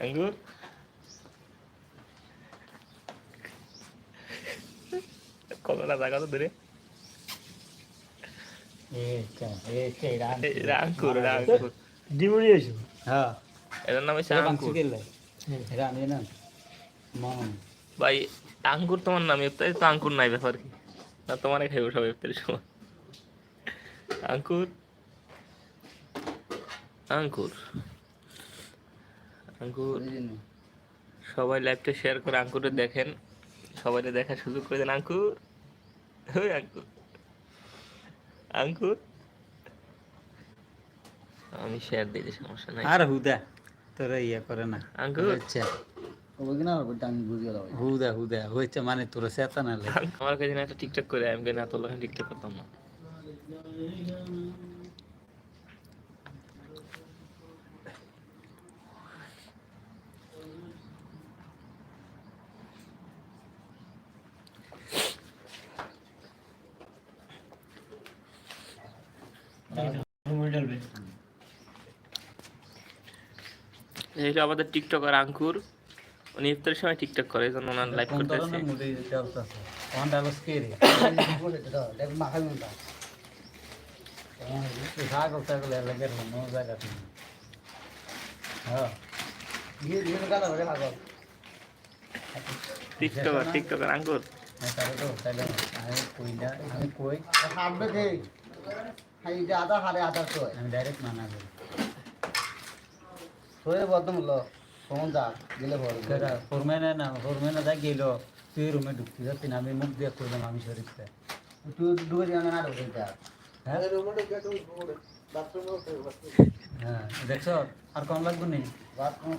আঙ্গুর কতটা জায়গা তো দূরে আঙ্কুর হ্যাঁ এটার নাম হচ্ছে ভাই আঙ্কুর তোমার নাম ইফতারি তো আঙ্কুর নাই ব্যাপার কি না তোমার খাইব সব সময় আঙ্কুর আঙ্কুর আঙ্কুর সবাই লাইভটা শেয়ার করে আঙ্কুরে দেখেন। সবাই দেখার সুযোগ করে দেন। আঙ্কুর ওই আঙ্কুর আঙ্কুর আমি শেয়ার দিই সমস্যা নাই। আর হুদা তোরা ইয়া করে না। আঙ্কুর আচ্ছা না হুদা হুদা হয়েছে মানে তোরা সেতা না আমার কাছে না একটা টিকটক করে আমি কেন এত লোক টিকটক করতাম না। এইটা আমাদের টিকটকার আঙ্কুর। উনি ইফতারের সময় টিকটক করে এই জন্য ওনার লাইভ করতেছে। হ্যাঁ টিকটকার টিকটকার আঙ্কুর। তাহলে আমি কই না আমি কই? যে আধা হারে আধা শোয় আমি ডাইরেক্ট মানা করি। বদম হলো যা গেলে বড়। কেরা ফোরম্যানে না ফোরম্যানে যা গেল তুই রুমে ঢুকতে। যাচ্ছি না আমি মুখ দিয়ে করলাম আমি শরীরটা। তুই ঢুকে যাবে না ঢুকে যা হ্যাঁ? হ্যাঁ দেখছ? আর কম লাগবে নি? বাথরুম